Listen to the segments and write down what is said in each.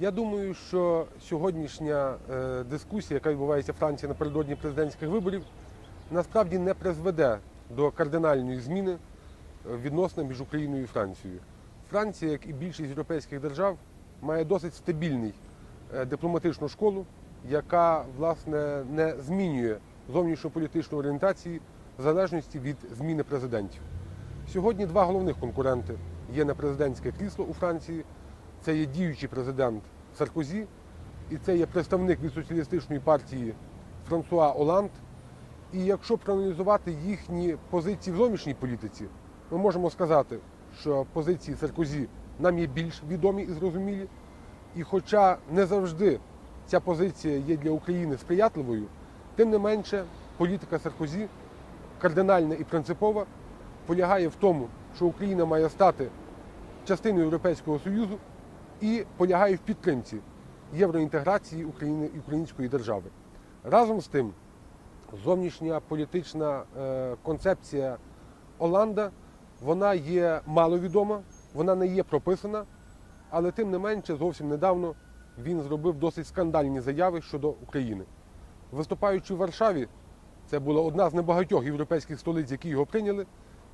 Я думаю, що сьогоднішня е, дискусія, яка відбувається в Франції напередодні президентських виборів, насправді не призведе до кардинальної зміни е, відносин між Україною і Францією. Франція, як і більшість європейських держав, має досить стабільний е, дипломатичну школу, яка власне не змінює зовнішньополітичної орієнтації в залежності від зміни президентів. Сьогодні два головних конкуренти є на президентське крісло у Франції. Це є діючий президент Саркозі, і це є представник від соціалістичної партії Франсуа Оланд. І якщо проаналізувати їхні позиції в зовнішній політиці, ми можемо сказати, що позиції Саркозі нам є більш відомі і зрозумілі. І хоча не завжди ця позиція є для України сприятливою, тим не менше політика Саркозі кардинальна і принципова полягає в тому, що Україна має стати частиною Європейського Союзу і полягає в підтримці євроінтеграції України і української держави. Разом з тим, зовнішня політична е, концепція Оланда вона є маловідома, вона не є прописана, але тим не менше, зовсім недавно він зробив досить скандальні заяви щодо України. Виступаючи в Варшаві, це була одна з небагатьох європейських столиць, які його прийняли.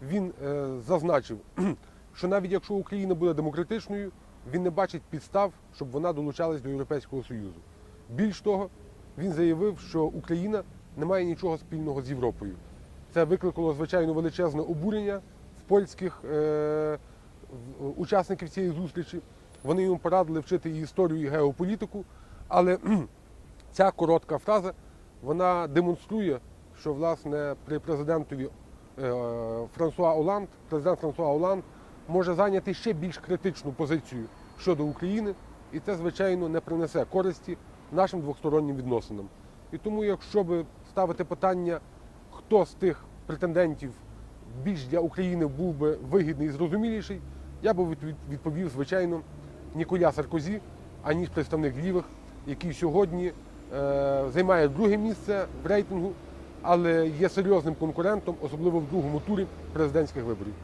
Він е, зазначив, що навіть якщо Україна буде демократичною, він не бачить підстав, щоб вона долучалась до Європейського Союзу. Більш того, він заявив, що Україна не має нічого спільного з Європою. Це викликало звичайно величезне обурення в польських е, учасників цієї зустрічі. Вони йому порадили вчити і історію, і геополітику, але ця коротка фраза вона демонструє, що власне при президентові е, Франсуа Оланд, президент Франсуа Оланд може зайняти ще більш критичну позицію щодо України, і це, звичайно, не принесе користі нашим двостороннім відносинам. І тому, якщо би ставити питання, хто з тих претендентів більш для України був би вигідний і зрозуміліший, я би відповів, звичайно, Ніколя Саркозі, аніж представник лівих, який сьогодні е, займає друге місце в рейтингу, але є серйозним конкурентом, особливо в другому турі президентських виборів.